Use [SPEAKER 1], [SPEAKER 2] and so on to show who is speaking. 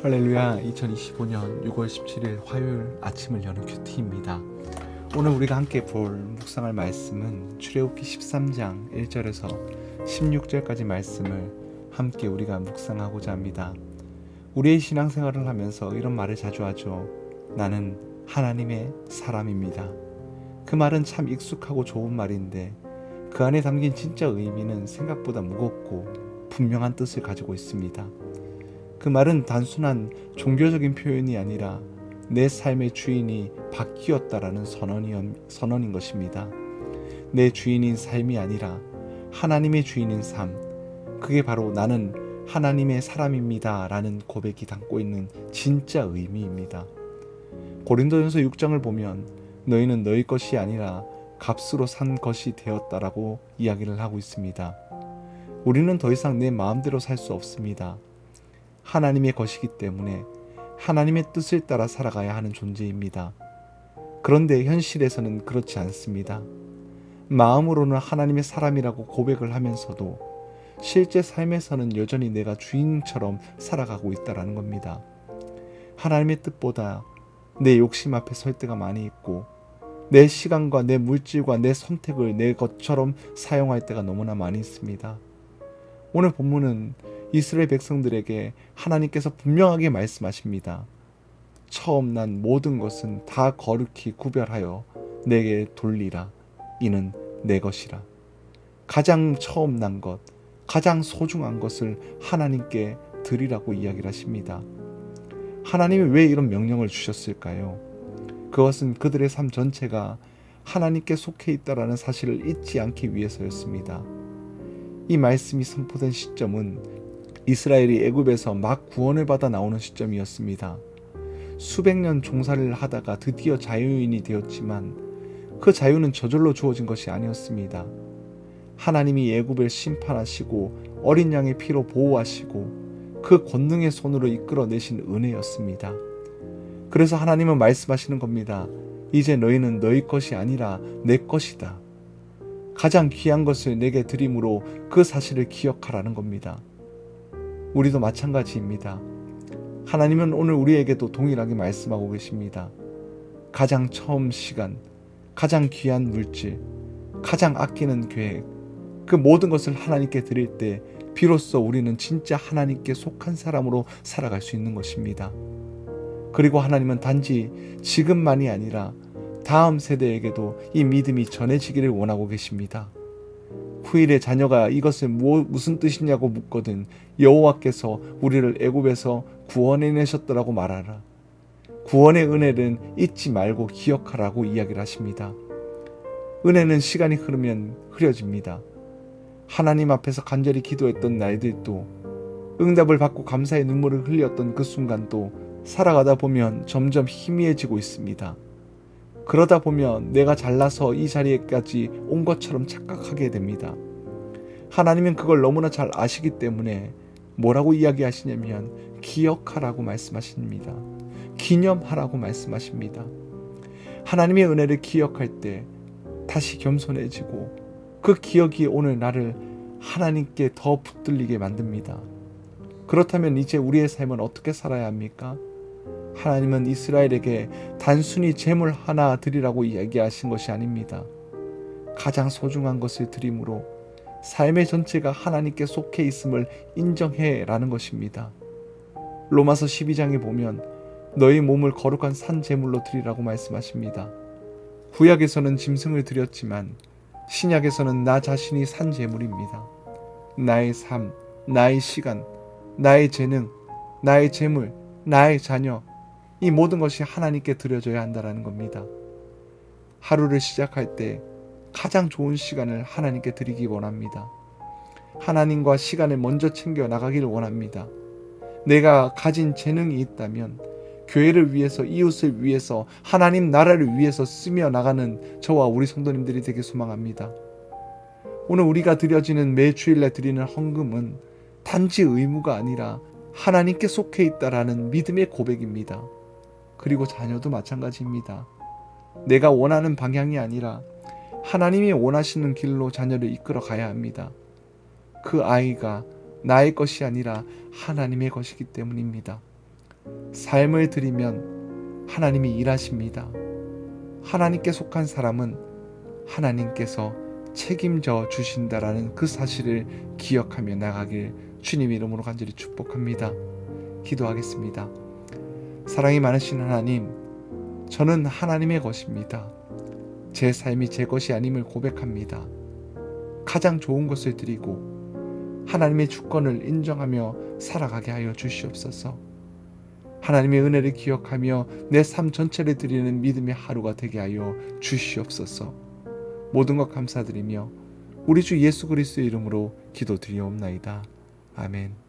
[SPEAKER 1] 할렐루야 2025년 6월 17일 화요일 아침을 여는 큐티입니다. 오늘 우리가 함께 볼 묵상할 말씀은 출애굽기 13장 1절에서 16절까지 말씀을 함께 우리가 묵상하고자 합니다. 우리의 신앙생활을 하면서 이런 말을 자주 하죠. 나는 하나님의 사람입니다. 그 말은 참 익숙하고 좋은 말인데 그 안에 담긴 진짜 의미는 생각보다 무겁고 분명한 뜻을 가지고 있습니다. 그 말은 단순한 종교적인 표현이 아니라 내 삶의 주인이 바뀌었다라는 선언인 것입니다. 내 주인인 삶이 아니라 하나님의 주인인 삶. 그게 바로 나는 하나님의 사람입니다. 라는 고백이 담고 있는 진짜 의미입니다. 고린도전서 6장을 보면 너희는 너희 것이 아니라 값으로 산 것이 되었다라고 이야기를 하고 있습니다. 우리는 더 이상 내 마음대로 살 수 없습니다. 하나님의 것이기 때문에 하나님의 뜻을 따라 살아가야 하는 존재입니다. 그런데 현실에서는 그렇지 않습니다. 마음으로는 하나님의 사람이라고 고백을 하면서도 실제 삶에서는 여전히 내가 주인처럼 살아가고 있다라는 겁니다. 하나님의 뜻보다 내 욕심 앞에 설 때가 많이 있고 내 시간과 내 물질과 내 선택을 내 것처럼 사용할 때가 너무나 많이 있습니다. 오늘 본문은 이스라엘 백성들에게 하나님께서 분명하게 말씀하십니다. 처음 난 모든 것은 다 거룩히 구별하여 내게 돌리라. 이는 내 것이라. 가장 처음 난 것, 가장 소중한 것을 하나님께 드리라고 이야기를 하십니다. 하나님이 왜 이런 명령을 주셨을까요? 그것은 그들의 삶 전체가 하나님께 속해 있다라는 사실을 잊지 않기 위해서였습니다. 이 말씀이 선포된 시점은 이스라엘이 애굽에서 막 구원을 받아 나오는 시점이었습니다. 수백 년 종살이를 하다가 드디어 자유인이 되었지만 그 자유는 저절로 주어진 것이 아니었습니다. 하나님이 애굽을 심판하시고 어린 양의 피로 보호하시고 그 권능의 손으로 이끌어내신 은혜였습니다. 그래서 하나님은 말씀하시는 겁니다. 이제 너희는 너희 것이 아니라 내 것이다. 가장 귀한 것을 내게 드림으로 그 사실을 기억하라는 겁니다. 우리도 마찬가지입니다. 하나님은 오늘 우리에게도 동일하게 말씀하고 계십니다. 가장 처음 시간, 가장 귀한 물질, 가장 아끼는 계획, 그 모든 것을 하나님께 드릴 때 비로소 우리는 진짜 하나님께 속한 사람으로 살아갈 수 있는 것입니다. 그리고 하나님은 단지 지금만이 아니라 다음 세대에게도 이 믿음이 전해지기를 원하고 계십니다. 후일에 자녀가 이것을 뭐, 무슨 뜻이냐고 묻거든 여호와께서 우리를 애굽에서 구원해내셨더라고 말하라. 구원의 은혜는 잊지 말고 기억하라고 이야기를 하십니다. 은혜는 시간이 흐르면 흐려집니다. 하나님 앞에서 간절히 기도했던 날들도 응답을 받고 감사의 눈물을 흘렸던 그 순간도 살아가다 보면 점점 희미해지고 있습니다. 그러다 보면 내가 잘나서 이 자리에까지 온 것처럼 착각하게 됩니다. 하나님은 그걸 너무나 잘 아시기 때문에 뭐라고 이야기하시냐면 기억하라고 말씀하십니다. 기념하라고 말씀하십니다. 하나님의 은혜를 기억할 때 다시 겸손해지고 그 기억이 오늘 나를 하나님께 더 붙들리게 만듭니다. 그렇다면 이제 우리의 삶은 어떻게 살아야 합니까? 하나님은 이스라엘에게 단순히 재물 하나 드리라고 이야기하신 것이 아닙니다. 가장 소중한 것을 드림으로 삶의 전체가 하나님께 속해 있음을 인정해 라는 것입니다. 로마서 12장에 보면 너희 몸을 거룩한 산 제물로 드리라고 말씀하십니다. 구약에서는 짐승을 드렸지만 신약에서는 나 자신이 산 제물입니다. 나의 삶, 나의 시간, 나의 재능, 나의 재물, 나의 자녀, 이 모든 것이 하나님께 드려져야 한다는 겁니다. 하루를 시작할 때 가장 좋은 시간을 하나님께 드리기 원합니다. 하나님과 시간을 먼저 챙겨 나가기를 원합니다. 내가 가진 재능이 있다면 교회를 위해서 이웃을 위해서 하나님 나라를 위해서 쓰며 나가는 저와 우리 성도님들이 되게 소망합니다. 오늘 우리가 드려지는 매 주일날 드리는 헌금은 단지 의무가 아니라 하나님께 속해 있다라는 믿음의 고백입니다. 그리고 자녀도 마찬가지입니다. 내가 원하는 방향이 아니라 하나님이 원하시는 길로 자녀를 이끌어 가야 합니다. 그 아이가 나의 것이 아니라 하나님의 것이기 때문입니다. 삶을 드리면 하나님이 일하십니다. 하나님께 속한 사람은 하나님께서 책임져 주신다라는 그 사실을 기억하며 나가길 주님 이름으로 간절히 축복합니다. 기도하겠습니다. 사랑이 많으신 하나님, 저는 하나님의 것입니다. 제 삶이 제 것이 아님을 고백합니다. 가장 좋은 것을 드리고 하나님의 주권을 인정하며 살아가게 하여 주시옵소서. 하나님의 은혜를 기억하며 내 삶 전체를 드리는 믿음의 하루가 되게 하여 주시옵소서. 모든 것 감사드리며 우리 주 예수 그리스도의 이름으로 기도드리옵나이다. 아멘.